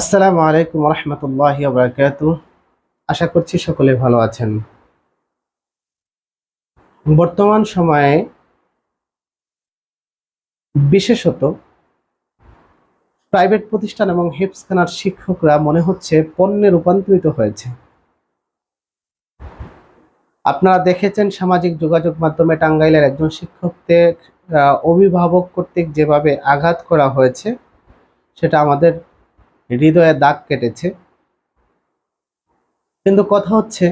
আসসালামু আলাইকুম রহমতুল্লাহ বরকাত আশা করছি সকলে ভালো আছেন। বর্তমান সময়ে বিশেষত প্রাইভেট প্রতিষ্ঠান এবং হেপসখানার শিক্ষকরা মনে হচ্ছে পণ্যে রূপান্তরিত হয়েছে। আপনারা দেখেছেন সামাজিক যোগাযোগ মাধ্যমে টাঙ্গাইলের একজন শিক্ষকদের অভিভাবক কর্তৃক যেভাবে আঘাত করা হয়েছে, সেটা আমাদের হৃদয়ে দাগ কেটেছে। কিন্তু কথা হচ্ছে,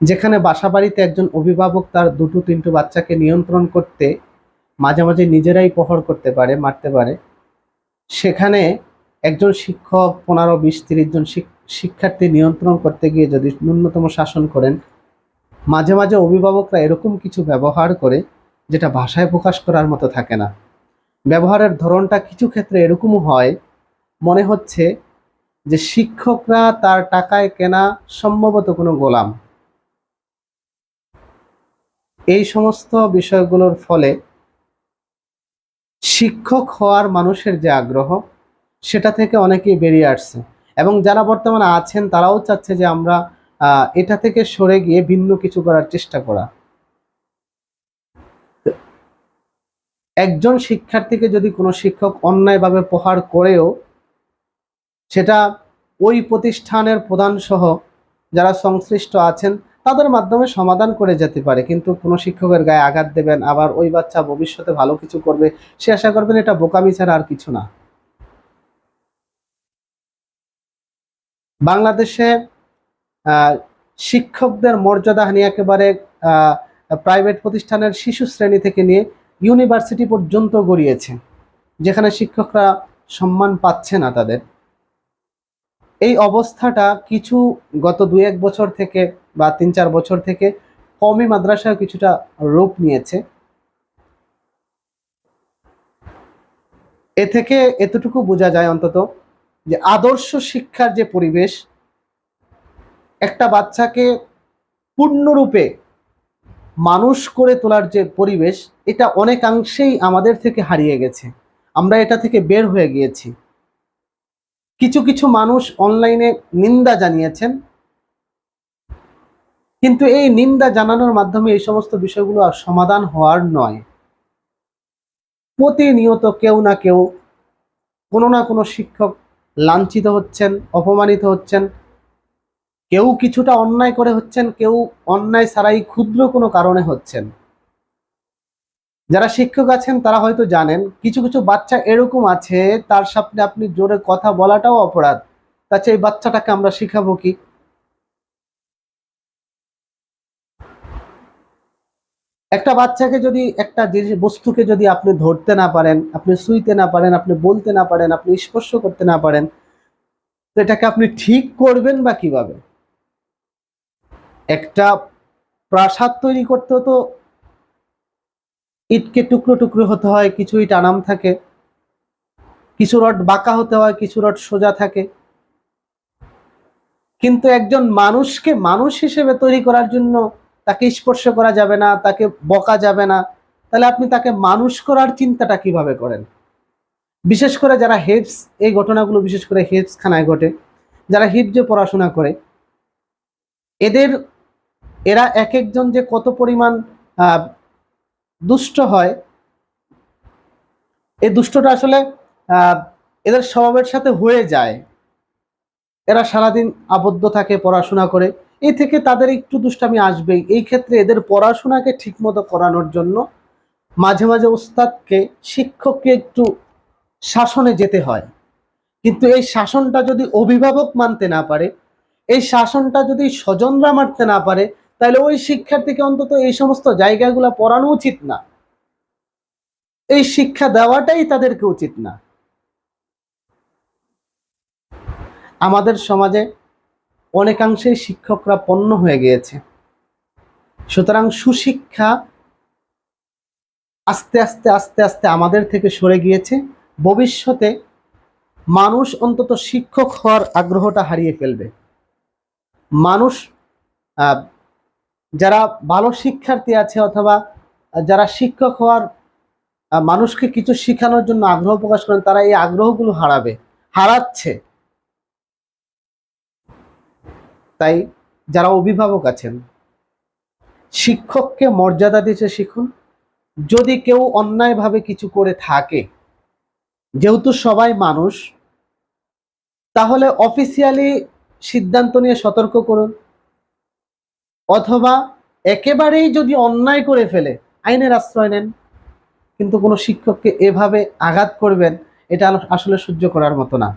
যেখানে বাসা বাড়িতে একজন অভিভাবক তার দুটো তিনটে বাচ্চাকে নিয়ন্ত্রণ করতে মাঝে মাঝে নিজেরাই প্রহর করতে পারে, মারতে পারে, সেখানে একজন শিক্ষক পনেরো, বিশ, তিরিশ জন শিক্ষার্থী নিয়ন্ত্রণ করতে গিয়ে যদি ন্যূনতম শাসন করেন, মাঝে মাঝে অভিভাবকরা এরকম কিছু ব্যবহার করে যেটা ভাষায় প্রকাশ করার মতো থাকে না। ব্যবহারের ধরনটা কিছু ক্ষেত্রে এরকমও হয় মনে হচ্ছে যে শিক্ষকরা তার টাকায় কেনা সম্ভবত কোনো গোলাম। এই সমস্ত বিষয়গুলোর ফলে শিক্ষক হওয়ার মানুষের যে আগ্রহ, সেটা থেকে অনেকেই বেরিয়ে আসছে। এবং যারা বর্তমানে আছেন, তারাও চাচ্ছে যে আমরা এটা থেকে সরে গিয়ে ভিন্ন কিছু করার চেষ্টা করা। একজন শিক্ষার্থীকে যদি কোনো শিক্ষক অন্যায়ভাবে প্রহার করেও সেটা ওই প্রতিষ্ঠানের প্রধান সহ যারা সংশ্লিষ্ট আছেন, তাদের মাধ্যমে সমাধান করে যেতে পারে। কিন্তু কোনো শিক্ষকের গায়ে আঘাত দেবেন, আবার ওই বাচ্চা ভবিষ্যতে ভালো কিছু করবে, সে আশা করবেন এটা বোকামি ছাড়া আর কিছু না। বাংলাদেশে শিক্ষকদের মর্যাদা হানি একেবারে প্রাইভেট প্রতিষ্ঠানের শিশু শ্রেণি থেকে নিয়ে ইউনিভার্সিটি পর্যন্ত গড়িয়েছে, যেখানে শিক্ষকরা সম্মান পাচ্ছে না তাদের। এই অবস্থাটা কিছু গত দুই এক বছর থেকে বা তিন চার বছর থেকে কমি মাদ্রাসায় কিছুটা রূপ নিয়েছে। এ থেকে এতটুকু বোঝা যায় অন্তত যে আদর্শ শিক্ষার যে পরিবেশ, একটা বাচ্চাকে পূর্ণরূপে মানুষ করে তোলার যে পরিবেশ, এটা অনেকাংশেই আমাদের থেকে হারিয়ে গেছে। আমরা এটা থেকে বের হয়ে গিয়েছি। কিছু কিছু মানুষ অনলাইনে নিন্দা জানিয়েছেন। কিন্তু এই নিন্দা জানানোর মাধ্যমে এই সমস্ত বিষয়গুলো আর সমাধান হওয়ার নয়। প্রতিনিয়ত কেউ না কেউ কোনো না কোনো শিক্ষক লাঞ্ছিত হচ্ছেন, অপমানিত হচ্ছেন। কেউ কিছুটা অন্যায় করে হচ্ছেন, কেউ অন্যায় ছাড়াই ক্ষুদ্র কোনো কারণে হচ্ছেন। যারা শিক্ষক আছেন, তারা হয়তো জানেন, কিছু কিছু বাচ্চা এরকম আছে, তার সামনে আপনি জোরে কথা বলাটাও অপরাধ। তাছে এই বাচ্চাটাকে আমরা শিখাবো কি? একটা বাচ্চাকে যদি, একটা বস্তুকে যদি আপনি ধরতে না পারেন, আপনি শুইতে না পারেন, আপনি বলতে না পারেন, আপনি স্পর্শ করতে না পারেন, তো এটাকে আপনি ঠিক করবেন বা কীভাবে? একটা প্রাসাদ তৈরি করতেও তো ইটকে টুকরো টুকরো হতে হয় কিছু ইট আনাম থাকে। কিছু রড বাঁকা হতে হয়, কিছু রড সোজা থাকে। কিন্তু একজন মানুষকে মানুষ হিসেবে তৈরি করার জন্য তাকে স্পর্শ করা যাবে না, তাকে বকা যাবে না। তাহলে আপনি তাকে মানুষ করার চিন্তাটা কীভাবে করেন? বিশেষ করে যারা হেপস এই ঘটনাগুলো বিশেষ করে হেপস খানায় ঘটে, যারা হিপজে পড়াশোনা করে, এদের, এরা এক একজন যে কত পরিমাণ দুষ্ট হয়। এই দুষ্টটা আসলে এদের স্বভাবের সাথে হয়ে যায়। এরা সারাদিন আবদ্ধ থাকে, পড়াশোনা করে। এই থেকে তাদের একটু দুষ্টামি আসবেই। এই ক্ষেত্রে এদের পড়াশোনাকে ঠিকমতো করানোর জন্য মাঝে মাঝে ওস্তাদকে, শিক্ষককে একটু শাসনে যেতে হয়। কিন্তু এই শাসনটা যদি অভিভাবক মানতে না পারে, এই শাসনটা যদি স্বজনরা মানতে না পারে তাহলে ওই শিক্ষার্থীকে অন্তত এই সমস্ত জায়গাগুলো পড়ানো উচিত না। এই শিক্ষা দেওয়াটাই তাদেরকে উচিত না। আমাদের সমাজে অনেকাংশেই শিক্ষকরা পণ্য হয়ে গিয়েছে। সুতরাং সুশিক্ষা আস্তে আস্তে আস্তে আস্তে আমাদের থেকে সরে গিয়েছে। ভবিষ্যতে মানুষ অন্তত শিক্ষক হওয়ার আগ্রহটা হারিয়ে ফেলবে। মানুষ যারা ভালো শিক্ষার্থী আছে অথবা যারা শিক্ষক হওয়ার মানুষকে কিছু শেখানোর জন্য আগ্রহ প্রকাশ করেন, তারা এই আগ্রহগুলো হারাবে, হারাচ্ছে। তাই যারা অভিভাবক আছেন, শিক্ষককে মর্যাদা দিতে শিখুন। যদি কেউ অন্যায়ভাবে কিছু করে থাকে, যেহেতু সবাই মানুষ, তাহলে অফিসিয়ালি সিদ্ধান্ত নিয়ে সতর্ক করুন। অথবা একেবারেই যদি অন্যায় করে ফেলে, আইনের আশ্রয় নেন। কিন্তু কোনো শিক্ষককে এভাবে আঘাত করবেন, এটা আসলে সহ্য করার মতো না।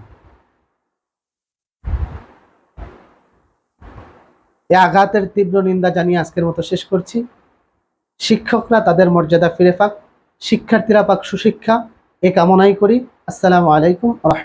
এই আঘাতের তীব্র নিন্দা জানিয়ে আজকের মতো শেষ করছি। শিক্ষকরা তাদের মর্যাদা ফিরে পাক, শিক্ষার্থীরা পাক সুশিক্ষা, এ কামনাই করি। আসসালামু আলাইকুম রহমতুল্লাহ।